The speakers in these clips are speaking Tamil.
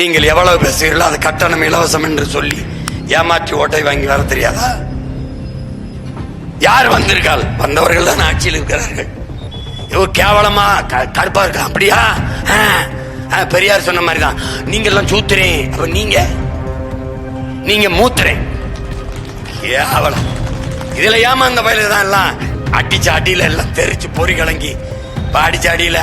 நீங்கள் எவ்வளவு பேசுகிறீர்களோ அது கட்டணம் இலவசம் என்று சொல்லி ஏமாற்றி ஓட்டை வாங்கி வர தெரியாதா? யார் வந்திருக்காள்? வந்தவர்கள் தான் ஆட்சியில் இருக்கிறார்கள். இவ கேவலமா க- கருப்பா இருக்கா? அப்படியா? ஆ, ஆ, பெரியார் சொன்ன மாதிரி தான் நீங்கெல்லாம் சூத்துறேன் அப்ப நீங்க? நீங்க மூத்துறேன் கேவலம். இதுல ஏமா அந்த பயில தான் எல்லாம் அடிச்ச அடியில எல்லாம் தெரிச்சு பொறி கலங்கி இப்ப அடியில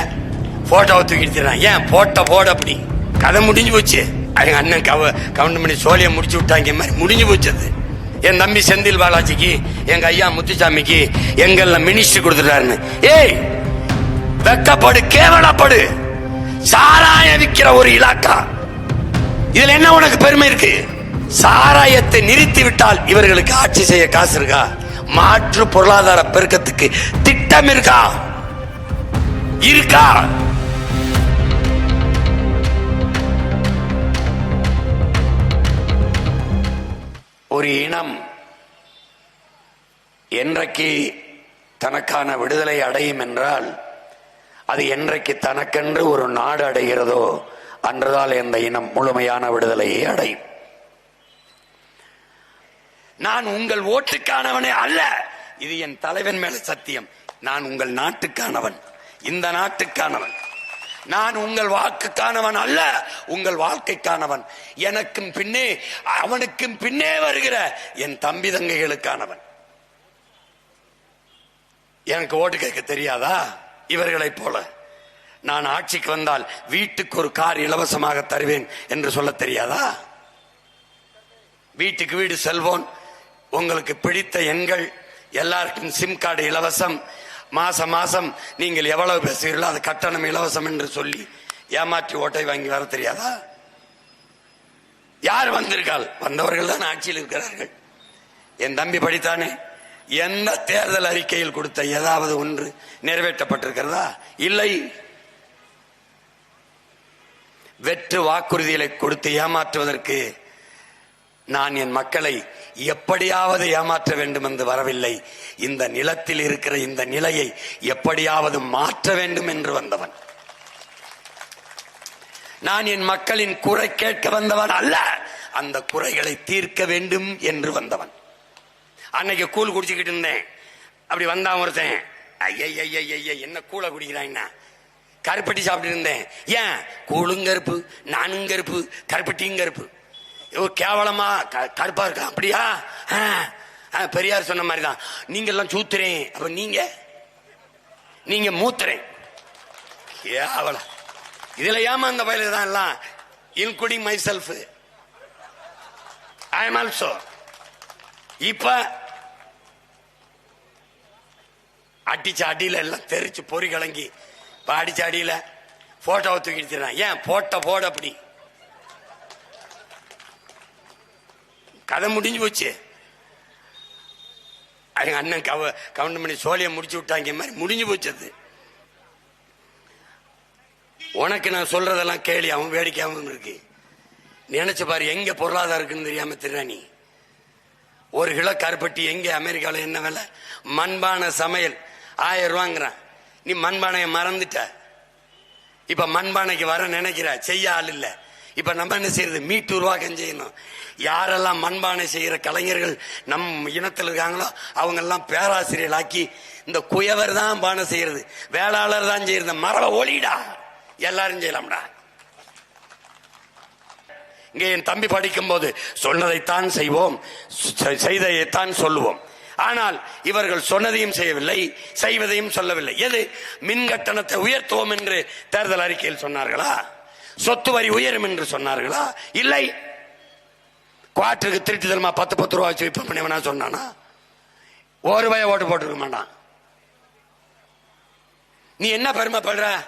போட்டோவை தூக்கிடுச்சிடறான் ஏன்? போட்டோ போட அப்படி. கதை முடிஞ்சு போச்சு. எங்க அண்ணன் கவ கவுண்ட் பண்ணி சோழியை முடிச்சு விட்டாங்க. மாதிரி முடிஞ்சு போச்சு அது. என் தம்பி செந்தில் பாலாஜிக்கு எங்க ஐயா முத்துசாமிக்கு எங்கெல்லாம் மினிஸ்டர் கொடுத்துட்டாருன்னு. ஏய் வெக்கப்படு கேவலப்படு. சாராய விற்கிற ஒரு இலாக்கா. இதுல என்ன உனக்கு பெருமை இருக்கு? சாராயத்தை நிறுத்தி விட்டால் இவர்களுக்கு ஆட்சி செய்ய காசு இருக்கா? மாற்று பொருளாதார பெருக்கத்துக்கு திட்டம் இருக்கா? இருக்கா? ஒரு இனம் என்றைக்கு தனக்கான விடுதலை அடையும் என்றால் அது என்றைக்கு தனக்கென்று ஒரு நாடு அடைகிறதோ அன்றுதான் இந்த இனம் முழுமையான விடுதலையை அடையும். நான் உங்கள் ஓட்டுக்கானவனே அல்ல! இது என் தலைவன் மேல சத்தியம். நான் உங்கள் நாட்டுக்கானவன். இந்த நாட்டுக்கானவன். நான் உங்கள் வாக்குக்கானவன் அல்ல உங்கள் வாழ்க்கைக்கானவன். எனக்கும் பின்னே அவனுக்கும் பின்னே வருகிற என் தம்பி தங்கைகளுக்கானவன். எனக்கு ஓட்டு கேட்க தெரியாதா? இவர்களைப் போல. நான் ஆட்சிக்கு வந்தால் வீட்டுக்கு ஒரு கார் இலவசமாக தருவேன் என்று சொல்ல தெரியாதா? வீட்டுக்கு வீடு செல்வோன் உங்களுக்கு பிடித்த எண்கள் எல்லாருக்கும் சிம் கார்டு இலவசம் மாசம் மாசம் நீங்கள் எவ்வளவு பேசுகிறீர்களோ அது கட்டணம் இலவசம் என்று சொல்லி ஏமாற்றி ஓட்டை வாங்கி வர தெரியாதா? யார் வந்திருக்காள்? வந்தவர்கள் தான் ஆட்சியில் இருக்கிறார்கள். என் தம்பி படித்தானே. எந்த தேர்தல் அறிக்கையில் கொடுத்த ஏதாவது ஒன்று நிறைவேற்றப்பட்டிருக்கிறதா? இல்லை. வெற்று வாக்குறுதிகளை கொடுத்து ஏமாற்றுவதற்கு நான் என் மக்களை எப்படியாவது ஏமாற்ற வேண்டும் என்று வரவில்லை. இந்த நிலத்தில் இருக்கிற இந்த நிலையை எப்படியாவது மாற்ற வேண்டும் என்று வந்தவன். நான் என் மக்களின் குறை கேட்க வந்தவன் அல்ல. அந்த குறைகளை தீர்க்க வேண்டும் என்று வந்தவன். அன்னைக்கு கூழ் குடிச்சுக்கிட்டு இருந்தேன். அப்படி வந்தான் ஒருத்தன். ஐய என்ன கூழ குடிக்கிறாங்கன்னா கருப்பட்டி சாப்பிட்டு இருந்தேன். ஏன்? கூழுங்கருப்பு நானுங்கருப்பு நானும் கருப்பு கருப்பட்டியும் கருப்பு ஐயோ, கேவலமா க- கருப்பா இருக்கான். அப்படியா? ஆ, ஆ, பெரியார் சொன்ன மாதிரி தான் நீங்க எல்லாம் சூத்துறேன் அப்ப நீங்க? நீங்க மூத்துறேன் கேவலம். இதுல ஏமா அந்த பயில தான் எல்லாம் including myself I am also இப்ப அடிச்ச அடியில எல்லாம் தெரிச்சு பொறி கலங்கி இப்ப அடிச்ச அடியில போட்டோவை தூக்கிடுச்சுறான் ஏன்? போட்ட போட அப்படி. கதை முடிஞ்சு போச்சு. எங்க அண்ணன் கவ கவுண்ட் பண்ணி சோழியை முடிச்சு விட்டாங்க மாதிரி முடிஞ்சு போச்சு அது. உனக்கு நான் சொல்றதெல்லாம் கேள்வி அவன் வேடிக்கையாகவும் இருக்கு. நினைச்சு பாரு எங்க பொருளாதாரம் இருக்குன்னு தெரியாம திர்ற ஒரு கிலோ கருப்பட்டி எங்க? அமெரிக்காவில் என்ன விலை? மண்பானை சமையல் ஆயிரம் ரூபாங்கிறான். நீ மண்பானையை மறந்துட்ட. இப்ப மண்பானைக்கு வர நினைக்கிற? செய்ய ஆள் இல்ல. இப்ப நம்ம என்ன செய்யறது? மீட்டு உருவாக்கம் செய்யணும். யாரெல்லாம் மண்பானை செய்யற கலைஞர்கள் நம் இனத்தில் இருக்காங்களோ அவங்க எல்லாம் பேராசிரியர்களாக்கி இந்த குயவர் தான் பானை செய்யறது. வேளாளர் தான் செய்யறது. மரப ஒளிடா எல்லாரும் செய்யலாம்டா. இங்கே என் தம்பி படிக்கும் போது சொன்னதைத்தான் செய்வோம். செ- செய்ததைத்தான் சொல்லுவோம். ஆனால் இவர்கள் சொன்னதையும் செய்யவில்லை செய்வதையும் சொல்லவில்லை. எது? மின் கட்டணத்தை உயர்த்துவோம் என்று தேர்தல் அறிக்கையில் சொன்னார்களா? சொத்து வரி உயரும் என்று சொன்னார்களா? இல்லை. குவார்டருக்கு திருட்டு தருமா பத்து பத்து ரூபா வச்சு விற்பனை பண்ணி சொன்னானா? ஒரு ரூபாய் ஓட்டு போட்டுருக்க மாட்டான். நீ என்ன பெருமைப்படுற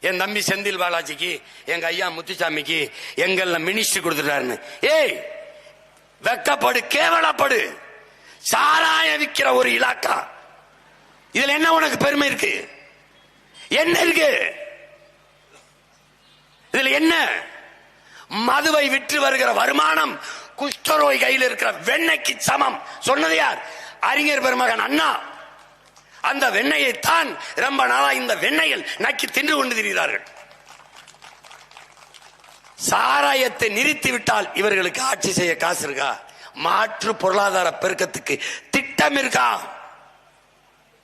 என் தம்பி செந்தில் பாலாஜிக்கு எங்க ஐயா முத்துசாமிக்கு எங்கெல்லாம் மினிஸ்ட்ரி கொடுத்துட்டாருன்னு. ஏய் வெக்கப்படு கேவலப்படு. சாராய விற்கிற ஒரு இலாக்கா. இதுல என்ன உனக்கு பெருமை இருக்கு? என்ன இருக்கு? இதுல என்ன? மதுவை விற்று வருகிற வருமானம் குஷ்டரோய் கையில் இருக்கிற வெண்ணைக்கு சமம். சொன்னது யார்? அறிஞர் பெருமகன் அண்ணா. அந்த வெண்ணையை தான் ரொம்ப நாளா இந்த வெண்ணையில் நக்கி தின்று கொண்டு திரிகிறார்கள். சாராயத்தை நிறுத்தி விட்டால் இவர்களுக்கு ஆட்சி செய்ய காசு இருக்கா? மாற்று பொருளாதார பெருக்கத்துக்கு திட்டம் இருக்கா?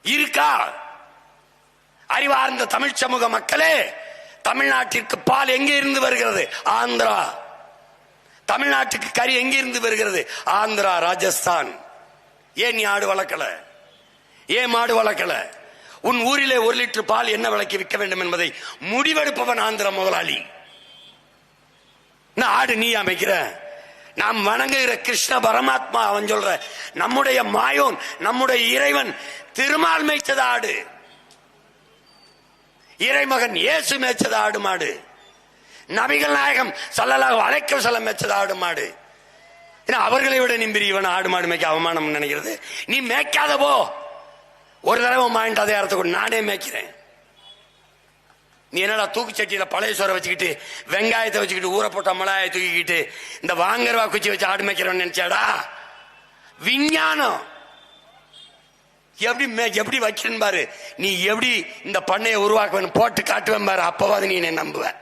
இருக்கா? அறிவார்ந்த தமிழ் சமூக மக்களே தமிழ்நாட்டிற்கு பால் எங்கே இருந்து வருகிறது? ஆந்திரா. தமிழ்நாட்டுக்கு கறி எங்கே இருந்து வருகிறது? ஆந்திரா ராஜஸ்தான். ஏன் நீ ஆடு வளர்க்கல? ஏன் மாடு வளர்க்கல? உன் ஊரிலே ஒரு லிட்டர் பால் என்ன விலைக்கு விற்க வேண்டும் என்பதை முடிவெடுப்பவன் ஆந்திர முதலாளி. நான் ஆடு நீ அமைக்கிற நாம் வணங்குகிற கிருஷ்ண பரமாத்மா அவன் சொல்ற நம்முடைய மாயோன் நம்முடைய இறைவன் திருமால் மேய்த்தது ஆடு. இறைமகன் இயேசு மேய்ச்சது ஆடு மாடு. நபிகள் நாயகம் சல்லலாக அழைக்க சொல்ல மேய்ச்சது ஆடு மாடு. ஏன்னா அவர்களை விட நீ இவன் ஆடு மாடு மேய்க்க அவமானம் நினைக்கிறது. நீ மேய்க்காத போ. ஒரு தடவை மாயிட்டு அதே அர்த்தம் கொடு நானே மேய்க்கிறேன். நீ என்னடா தூக்குச்சட்டியில பழைய சோறை வச்சுக்கிட்டு வெங்காயத்தை வச்சுக்கிட்டு ஊற போட்ட மிளகாயை தூக்கிக்கிட்டு இந்த வாங்கறவா குச்சி வச்சு ஆடு மேய்க்கிறோன்னு நினைச்சாடா? விஞ்ஞானம். எப்படி மே- எப்படி வைக்கணும் பாரு. நீ எப்படி இந்த பண்ணையை உருவாக்குவேன்னு போட்டு காட்டுவேன் பாரு. அப்பவாது நீ என்னை நம்புவ.